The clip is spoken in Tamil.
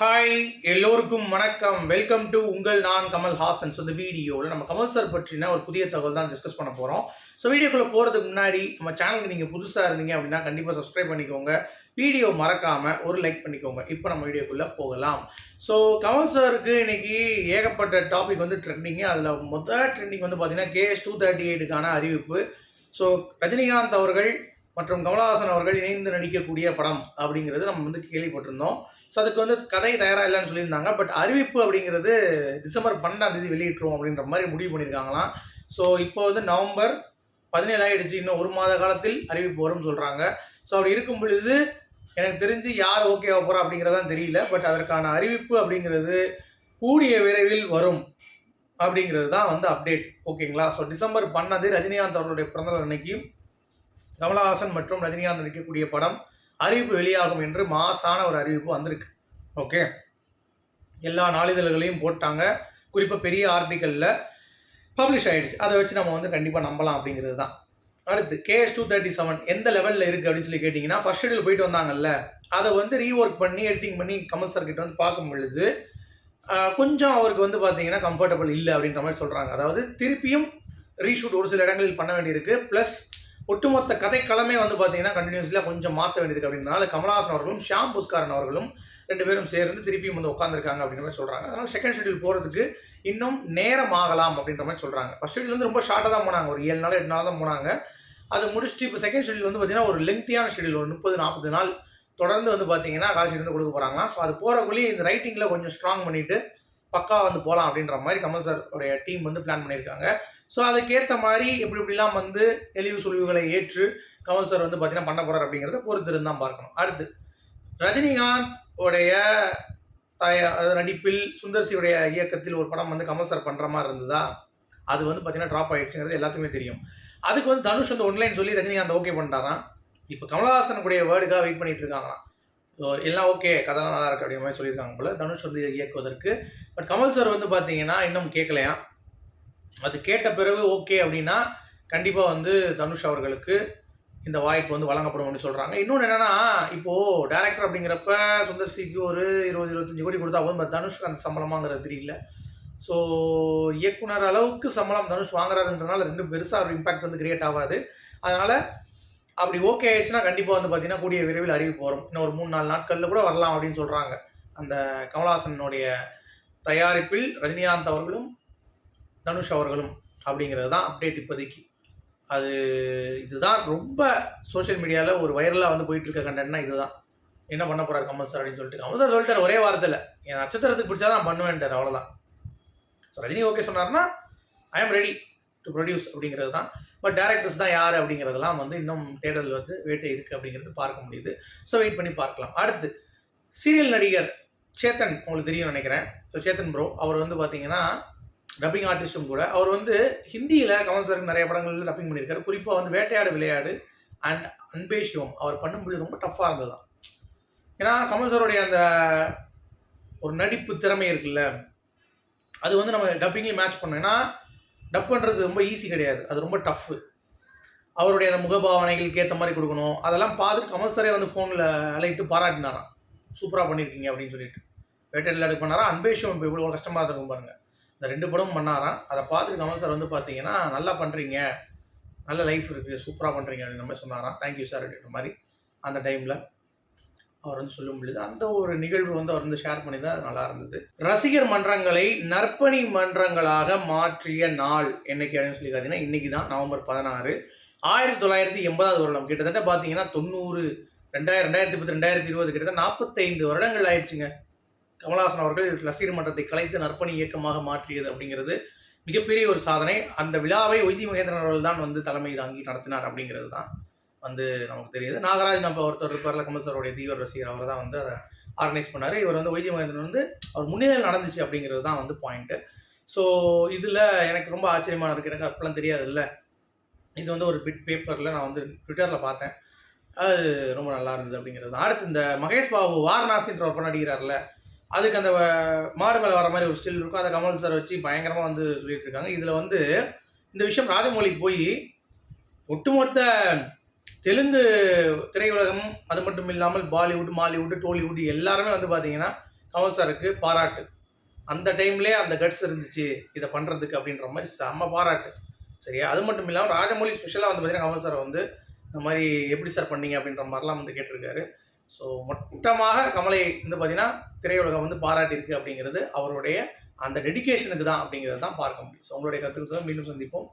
ஹாய் எல்லோருக்கும் வணக்கம். வெல்கம் டு உங்கள் நான் கமல் ஹாசன். ஸோ இந்த வீடியோவில் நம்ம கமல் சார் பற்றின ஒரு புதிய தகவல் தான் டிஸ்கஸ் பண்ண போகிறோம் ஸோ வீடியோக்குள்ளே போகிறதுக்கு முன்னாடி நம்ம சேனலுக்கு நீங்கள் புதுசாக இருந்தீங்க அப்படின்னா கண்டிப்பாக சப்ஸ்கிரைப் பண்ணிக்கோங்க. வீடியோ மறக்காமல் ஒரு லைக் பண்ணிக்கோங்க. இப்போ நம்ம வீடியோக்குள்ளே போகலாம். ஸோ கமல் சாருக்கு இன்னைக்கு ஏகப்பட்ட டாபிக் வந்து ட்ரெண்டிங்கு அதில் மொதல் ட்ரெண்டிங் வந்து பார்த்தீங்கன்னா கேஎஸ் டூ தேர்ட்டி எயிட்டுக்கான அறிவிப்பு. ஸோ ரஜினிகாந்த் அவர்கள் மற்றும் கமலஹாசன் அவர்கள் இணைந்து நடிக்கக்கூடிய படம் அப்படிங்கிறது நம்ம வந்து கேள்விப்பட்டிருந்தோம். ஸோ அதுக்கு வந்து கதை தயாராக இல்லைன்னு சொல்லியிருந்தாங்க. பட் அறிவிப்பு அப்படிங்கிறது டிசம்பர் பன்னெண்டாம் தேதி வெளியிட்டுரும் அப்படின்ற மாதிரி முடிவு பண்ணியிருக்காங்களாம். ஸோ இப்போ வந்து நவம்பர் பதினேழாயிடுச்சு இன்னும் ஒரு மாத காலத்தில் அறிவிப்பு வரும்னு சொல்கிறாங்க ஸோ அப்படி இருக்கும் பொழுது எனக்கு தெரிஞ்சு யார் ஓகே போகிறா அப்படிங்கிறதான் தெரியல. பட் அதற்கான அறிவிப்பு அப்படிங்கிறது கூடிய விரைவில் வரும் அப்படிங்கிறது தான் வந்து அப்டேட் ஓகேங்களா ஸோ டிசம்பர் பண்ணது ரஜினிகாந்த் அவர்களுடைய பிறந்தநாள் அன்னைக்கு கமலஹாசன் மற்றும் ரஜினிகாந்த் நடிக்கக்கூடிய படம் அறிவிப்பு வெளியாகும் என்று மாசான ஒரு அறிவிப்பு வந்திருக்கு. ஓகே? எல்லா நாளிதழ்களையும் போட்டாங்க. குறிப்பாக பெரிய ஆர்டிக்கலில் பப்ளிஷ் ஆகிடுச்சு அதை வச்சு நம்ம வந்து கண்டிப்பாக நம்பலாம் அப்படிங்கிறது தான். அடுத்து கேஎஸ் டூ தேர்ட்டி செவன் எந்த லெவலில் இருக்குது அப்படின்னு சொல்லி கேட்டிங்கன்னா ஃபர்ஸ்ட் ஷெடியூல் போயிட்டு வந்தாங்கல்ல அதை வந்து ரீஒர்க் பண்ணி எடிட்டிங் பண்ணி கமல் சார் கிட்ட வந்து பார்க்கும் பொழுது கொஞ்சம் அவருக்கு வந்து பார்த்தீங்கன்னா கம்ஃபர்டபுள் இல்லை அப்படின்ற மாதிரி சொல்கிறாங்க அதாவது திருப்பியும் ரீஷூட் ஒரு சில இடங்களில் பண்ண வேண்டியிருக்கு. ப்ளஸ் ஒட்டுமொத்த கதைக்களமே வந்து பார்த்தீங்கன்னா கண்டினியூஸில் கொஞ்சம் மாற்ற வேண்டியிருக்கு அப்படின்னால கமலஹாசன் அவர்களும் ஷியாம் புஷ்காரன் அவர்களும் ரெண்டு பேரும் சேர்ந்து திருப்பியும் வந்து உட்காந்துருக்காங்க அப்படின்ற மாதிரி சொல்கிறாங்க அதனால் செகண்ட் ஷெடியூல் போகிறதுக்கு இன்னும் நேரம் ஆகலாம் அப்படின்ற மாதிரி சொல்கிறாங்க ஃபஸ்ட் ஷெடியூல் வந்து ரொம்ப ஷார்ட்டாக தான் போனாங்க. ஒரு ஏழு நாள் எட்டு நாள் தான் போனாங்க. அது முடிச்சுட்டு இப்போ செகண்ட் ஷெடியூல் வந்து பார்த்தீங்கன்னா ஒரு லெங்க்தியான ஷெடியூல் ஒரு முப்பது நாற்பது நாள் தொடர்ந்து வந்து பார்த்தீங்கன்னா காலேஜ் வந்து கொடுக்க போகிறாங்களா ஸோ அது போகிறக்குள்ளேயே இந்த ரைட்டிங்கில் கொஞ்சம் ஸ்ட்ராங் பண்ணிவிட்டு பக்கா வந்து போகலாம் அப்படின்ற மாதிரி கமல் சார் உடைய டீம் வந்து பிளான் பண்ணியிருக்காங்க. ஸோ அதுக்கேற்ற மாதிரி எப்படி எப்படிலாம் வந்து தெளிவு சுழிவுகளை ஏற்று கமல் சார் வந்து பார்த்தீங்கன்னா பண்ண போகிறார் அப்படிங்கிறத பொறுத்து இருந்தால் பார்க்கணும். அடுத்து ரஜினிகாந்த் உடைய தய நடிப்பில் சுந்தர்சியுடைய இயக்கத்தில் ஒரு படம் வந்து கமல் சார் பண்ணுற மாதிரி இருந்ததா? அது வந்து பார்த்தீங்கன்னா ட்ராப் ஆயிடுச்சுங்கிறது எல்லாத்துக்குமே தெரியும். அதுக்கு வந்து தனுஷ் வந்து ஒன்லைன் சொல்லி ரஜினிகாந்த் ஓகே பண்ணிட்டாராம். இப்போ கமலஹாசனுடைய வேர்டுக்காக வெயிட் பண்ணிட்டு இருக்காங்களாம். ஸோ எல்லாம் ஓகே கதை நல்லா இருக்கு அப்படிங்கிற மாதிரி சொல்லியிருக்காங்க போல. தனுஷ் வந்து இயக்குவதற்கு. பட் கமல் சார் வந்து பார்த்தீங்கன்னா இன்னும் கேட்கலையா அது கேட்ட பிறகு ஓகே அப்படின்னா கண்டிப்பாக வந்து தனுஷ் அவர்களுக்கு இந்த வாய்ப்பு வந்து வழங்கப்படும் அப்படின்னு சொல்கிறாங்க இன்னொன்று என்னென்னா இப்போது டேரக்டர் அப்படிங்கிறப்ப சுந்தர் சிக்கு ஒரு இருபது இருபத்தஞ்சி கோடி கொடுத்தா போதும் தனுஷ்க்கு அந்த சம்பளமாங்கிறது தெரியல. ஸோ இயக்குனர் அளவுக்கு சம்பளம் தனுஷ் வாங்குறாருன்றனால ரெண்டும் பெருசாக ஒரு இம்பாக்ட் வந்து கிரியேட் ஆகாது. அதனால் அப்படி ஓகே ஆயிடுச்சுன்னா கண்டிப்பாக வந்து பார்த்தீங்கன்னா கூடிய விரைவில் அறிவிப்பு வரும் இன்னும் ஒரு மூணு நாலு நாட்களில் கூட வரலாம் அப்படின்னு சொல்கிறாங்க அந்த கமலஹாசனுடைய தயாரிப்பில் ரஜினிகாந்த் அவர்களும் தனுஷ் அவர்களும் அப்படிங்கிறது தான் அப்டேட் இப்போதைக்கு. அது இதுதான் ரொம்ப சோஷியல் மீடியாவில் ஒரு வைரலாக வந்து போயிட்டுருக்க கண்டென்ட்னா இதுதான். என்ன பண்ண போகிறார் கமல் சார் அப்படின்னு சொல்லிட்டு. கமல் சார் சொல்லிட்டார் ஒரே வாரத்தில் என் நட்சத்திரத்துக்கு பிடிச்சா தான் பண்ணுவேன்ட்டார் அவ்வளோதான் ஸோ ரஜினி ஓகே சொன்னார்னா ஐ ஆம் ரெடி டு ப்ரொடியூஸ் அப்படிங்கிறது தான். பட் டேரக்டர்ஸ் தான் யார் அப்படிங்கிறதெல்லாம் வந்து இன்னும் தேடல் வந்து வேட்டை இருக்குது அப்படிங்கிறது பார்க்க முடியுது. ஸோ வெயிட் பண்ணி பார்க்கலாம். அடுத்து சீரியல் நடிகர் சேத்தன் உங்களுக்கு தெரியும் நினைக்கிறேன். ஸோ சேத்தன் ப்ரோ அவர் வந்து பார்த்தீங்கன்னா டப்பிங் ஆர்டிஸ்ட்டும் கூட. அவர் வந்து ஹிந்தியில் கமல் சாருக்கு நிறைய படங்களில் டப்பிங் பண்ணியிருக்காரு. குறிப்பாக வந்து வேட்டையாடு விளையாடு அண்ட் அன்பே சிவம் அவர் பண்ணும்போது ரொம்ப டஃப்பாக இருந்தது ஏன்னா கமல் சாருடைய அந்த ஒரு நடிப்பு திறமை இருக்குல்ல அது வந்து நம்ம டப்பிங்லேயும் மேட்ச் பண்ணோம். ஏன்னா டப் பண்ணுறது ரொம்ப ஈஸி கிடையாது. அது ரொம்ப டஃப்பு அவருடைய அந்த முகபாவனைகளுக்கு ஏற்ற மாதிரி கொடுக்கணும். அதெல்லாம் பார்த்து கமல் சரே வந்து ஃபோனில் அழைத்து பாராட்டினாராம். சூப்பராக பண்ணியிருக்கீங்க அப்படின்னு சொல்லிட்டு. வேட்டையில் விளையாடு பண்ணாரா அன்பேஷம் இப்போ இவ்வளோ கஷ்டமாக இருக்கும் பாருங்கள் இந்த ரெண்டு படமும் பண்ணாராம். அதை பார்த்துட்டு கமல் சார் வந்து பார்த்தீங்கன்னா நல்லா பண்ணுறீங்க நல்ல லைஃப் இருக்குது சூப்பராக பண்ணுறீங்க அப்படின்ற மாதிரி சொன்னாராம். தேங்க்யூ சார் அப்படின்ற மாதிரி அந்த டைமில் அவர் வந்து சொல்லும் பொழுது அந்த ஒரு நிகழ்வு வந்து அவர் வந்து ஷேர் பண்ணி தான் அது நல்லா இருந்தது. ரசிகர் மன்றங்களை நற்பணி மன்றங்களாக மாற்றிய நாள் என்னைக்கு அப்படின்னு சொல்லி பார்த்தீங்கன்னா இன்னைக்கு தான் நவம்பர் பதினாறு. ஆயிரத்தி தொள்ளாயிரத்தி எண்பதாவது வருடம். கிட்டத்தட்ட பார்த்தீங்கன்னா தொண்ணூறு ரெண்டாயிரம் ரெண்டாயிரத்தி பத்து ரெண்டாயிரத்தி இருபது கிட்டத்தட்ட நாற்பத்தைந்து வருடங்கள் ஆயிடுச்சுங்க. கமலஹாசன் அவர்கள் ரசிகர் மன்றத்தை கலைத்து நற்பணி இயக்கமாக மாற்றியது அப்படிங்கிறது மிகப்பெரிய ஒரு சாதனை. அந்த விழாவை ஒய்ஜி மகேந்திரன் அவர்கள் தான் வந்து தலைமை தாங்கி நடத்தினார் அப்படிங்கிறது தான். வந்து நமக்கு தெரியுது. நாகராஜ் நம்ம ஒருத்தர் இருப்பார்ல கமல் சாருடைய தீவிர ரசிகர் அவர் தான் வந்து அதை ஆர்கனைஸ் பண்ணார். இவர் வந்து வைஜி மகேந்திரன் வந்து அவர் முன்னிலையில் நடந்துச்சு அப்படிங்கிறது தான் வந்து பாயிண்ட்டு ஸோ இதில் எனக்கு ரொம்ப ஆச்சரியமாக இருக்குது எனக்கு அப்பெல்லாம் தெரியாது இல்லை. இது வந்து ஒரு பிட் பேப்பரில் நான் வந்து ட்விட்டரில் பார்த்தேன். அது ரொம்ப நல்லா இருந்தது அப்படிங்கிறது தான். அடுத்து இந்த மகேஷ் பாபு வாரணாசின்ற ஒரு படம் அடிக்கிறார்ல அதுக்கு அந்த வ- மாடு மேலே வர மாதிரி ஒரு ஸ்டில் இருக்கும். அதை கமல் சார் வச்சு பயங்கரமாக வந்து சொல்லிட்டு இருக்காங்க. இதில் வந்து இந்த விஷயம் ராஜமௌலிக்கு போய் ஒட்டுமொத்த தெலுங்கு திரையுலகம் அது மட்டும் இல்லாமல் பாலிவுட் மாலிவுட் டோலிவுட் எல்லாருமே வந்து பார்த்தீங்கன்னா கமல் சாருக்கு பாராட்டு. அந்த டைம்லேயே அந்த கட்ஸ் இருந்துச்சு இதை பண்ணுறதுக்கு அப்படின்ற மாதிரி செம்ம பாராட்டு. சரியா? அது மட்டும் இல்லாமல் ராஜமௌழி ஸ்பெஷலாக வந்து பார்த்தீங்கன்னா கமல் சாரை வந்து இந்த மாதிரி எப்படி சார் பண்ணீங்க அப்படின்ற மாதிரிலாம் வந்து கேட்டிருக்காரு. ஸோ மொத்தமாக கமலை வந்து பார்த்தீங்கன்னா திரையுலகம் வந்து பாராட்டியிருக்கு அப்படிங்கிறது அவருடைய அந்த டெடிகேஷனுக்கு தான் அப்படிங்கிறது தான் பார்க்க முடியும். ஸோ உங்களுடைய கருத்துக்கு சொல்ல மீண்டும் சந்திப்போம்.